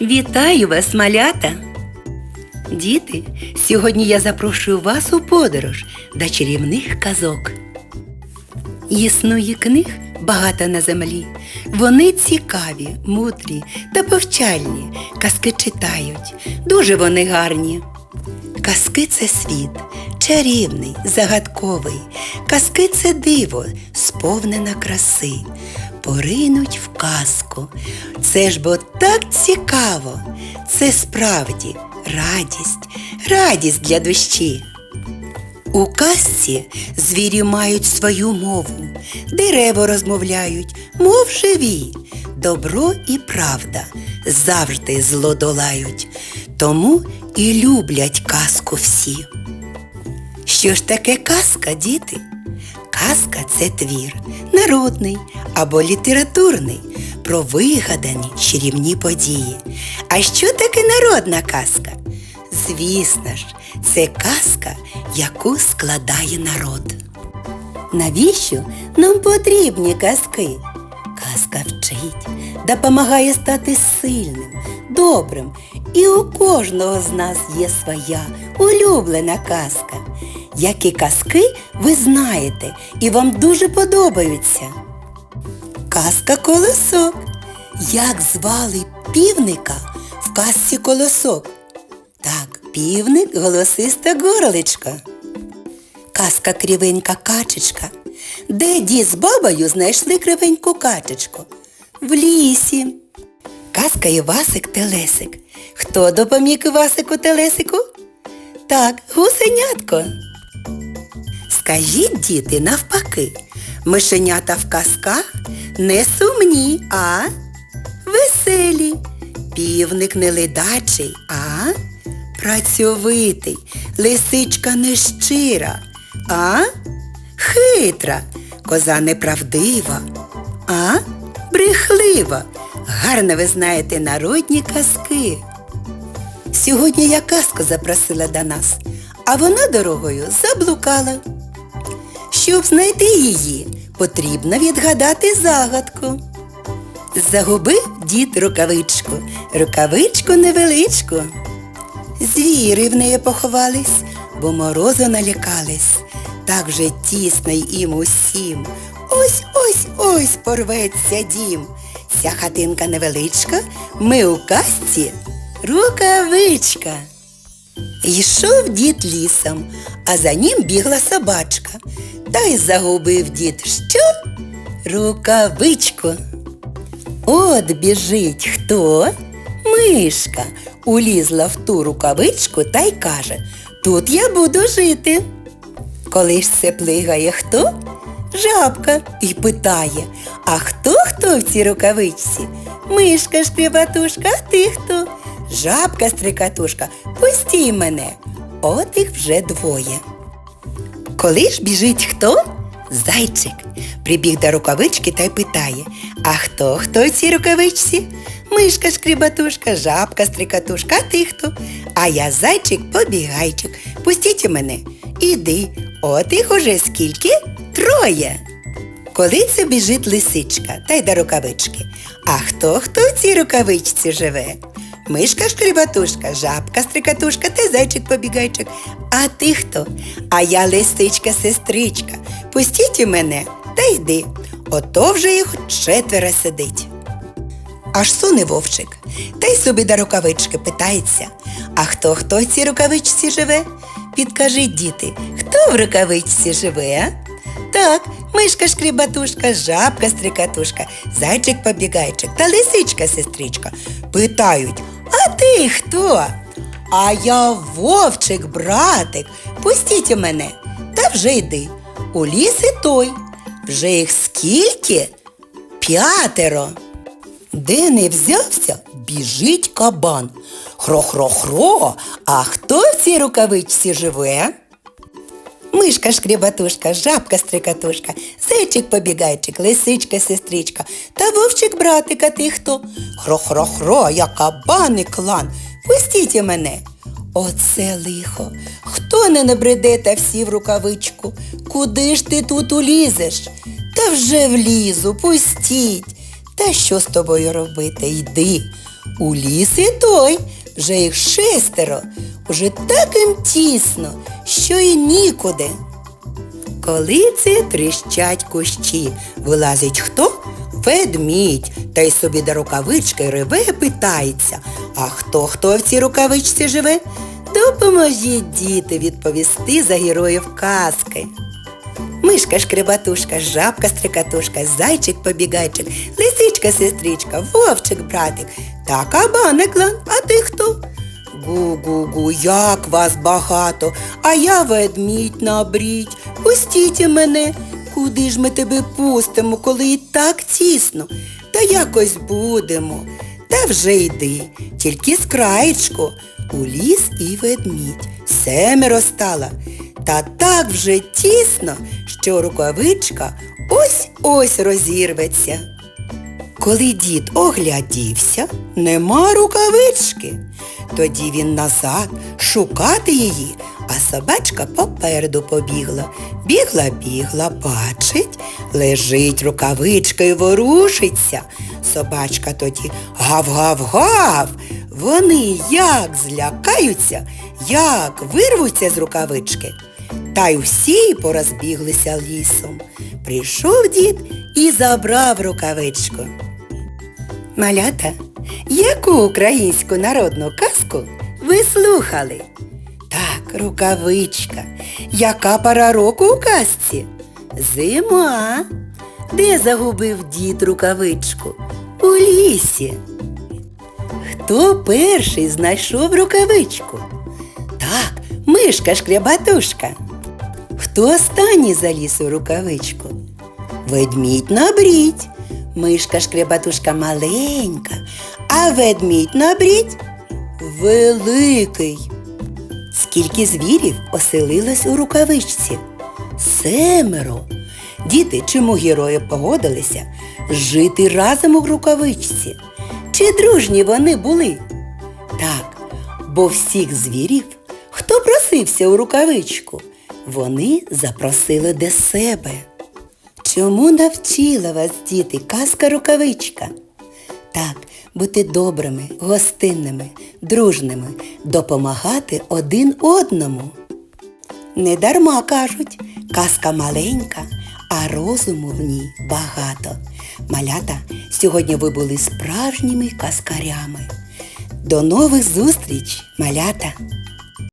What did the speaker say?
Вітаю вас, малята! Діти, сьогодні я запрошую вас у подорож до чарівних казок. Існує книг багато на землі. Вони цікаві, мудрі та повчальні. Казки читають. Дуже вони гарні. Казки це світ, чарівний, загадковий. Казки це диво, сповнена краси. Поринуть в казку. Це ж бо так цікаво. Це справді радість, радість для душі. У казці звірі мають свою мову, дерева розмовляють, мов живі. Добро і правда завжди зло долають, тому і люблять казку всі. Що ж таке казка, діти? Казка це твір, народний або літературний, про вигадані чарівні події. А що таке народна казка? Звісно ж, це казка, яку складає народ. Навіщо нам потрібні казки? Казка вчить, допомагає стати сильним, добрим. І у кожного з нас є своя улюблена казка. Які казки ви знаєте і вам дуже подобаються? Казка колосок. Як звали півника в казці колосок? Так, півник голосиста горличка. Казка кривенька качечка. Де дід з бабою знайшли кривеньку качечку? В лісі. Казка Івасик Телесик. Хто допоміг Івасику Телесику? Так, гусенятко. Скажіть, діти, навпаки, мишенята в казках не сумні, а веселі. Півник не ледачий, а працьовитий, лисичка нещира, а хитра, коза неправдива, а брехлива. Гарно ви знаєте народні казки. Сьогодні я казку запросила до нас, а вона дорогою заблукала. Щоб знайти її, потрібно відгадати загадку. Загубив дід рукавичку, рукавичку невеличку. Звіри в неї поховались, бо морозу налякались. Так вже тісно їм усім. Ось ось ось порветься дім. Ця хатинка невеличка, ми у казці рукавичка. Йшов дід лісом, а за ним бігла собачка. Та й загубив дід що? Рукавичку. От біжить хто? Мишка улізла в ту рукавичку та й каже, тут я буду жити. Коли ж це плигає хто? Жабка і питає, а хто хто в цій рукавичці? Мишка шкребатушка, а ти хто? Жабка стрикатушка, пустій мене. От їх вже двоє. Коли ж біжить хто? Зайчик. Прибіг до рукавички та й питає, а хто хто в цій рукавичці? Мишка шкрібатушка, жабка стрикатушка, а ти хто? А я зайчик побігайчик. Пустіть мене. Іди. От їх уже скільки? Троє. Коли це біжить лисичка та й до рукавички. А хто хто в цій рукавичці живе? Мишка шкрібатушка, жабка стрикатушка та зайчик побігайчик. А ти хто? А я лисичка сестричка. Пустіть і мене та йди. Ото вже їх четверо сидить. Аж суне вовчик, та й собі до рукавички питається. А хто хто в цій рукавичці живе? Підкажіть, діти, хто в рукавичці живе? Так, мишка шкрібатушка, жабка стрикатушка, зайчик побігайчик та лисичка сестричка. Питають, а ти хто? А я вовчик, братик, пустіть мене, та вже йди. У ліс і той. Вже їх скільки? П'ятеро. Де не взявся, біжить кабан. Хро-хро-хро, а хто в цій рукавичці живе? Мишка шкрібатушка, жабка стрикатушка, зайчик побігайчик, лисичка сестричка та вовчик братика ти хто? Хро-хро-хро, я кабан і клан, пустіть мене. Оце лихо. Хто не набреде та всі в рукавичку? Куди ж ти тут улізеш? Та вже влізу, пустіть. Та що з тобою робити? Йди. У ліс і той, вже їх шестеро, уже так їм тісно, що і нікуди. Коли це тріщать кущі, вилазить хто? Ведмідь, та й собі до рукавички реве питається. А хто хто в цій рукавичці живе? Допоможіть діти відповісти за героїв казки. Мишка шкребатушка, жабка стрикатушка, зайчик побігайчик, лисичка сестричка, вовчик братик та кабаник лан. А ти хто? Гу-гу-гу, як вас багато, а я ведмідь набріть. Пустіть мене. Куди ж ми тебе пустимо, коли і так тісно? Та якось будемо. Та вже йди, тільки з краєчку. У ліс і ведмідь. Семеро стало. Та так вже тісно, що рукавичка ось-ось розірветься. Коли дід оглядівся, нема рукавички. Тоді він назад шукати її, а собачка попереду побігла. Бігла, бігла, бачить, лежить рукавичка і ворушиться. Собачка тоді гав-гав-гав. Вони як злякаються, як вирвуться з рукавички. Та й усі порозбіглися лісом. Прийшов дід і забрав рукавичку. Малята, яку українську народну казку ви слухали? Так, рукавичка. Яка пора року у казці? Зима. Де загубив дід рукавичку? У лісі. Хто перший знайшов рукавичку? Так, мишка шкрябатушка. Хто останній заліз у рукавичку? Ведмідь набрідь. Мишка шкрябатушка маленька, а ведмідь набрідь великий. Скільки звірів оселилось у рукавичці? Семеро. Діти, чому герої погодилися жити разом у рукавичці? Чи дружні вони були? Так, бо всіх звірів, хто просився у рукавичку, вони запросили до себе. Чому навчила вас, діти, казка рукавичка? Так, бути добрими, гостинними, дружними, допомагати один одному. Не дарма кажуть, казка маленька, а розуму в ній багато. Малята, сьогодні ви були справжніми казкарями. До нових зустріч, малята!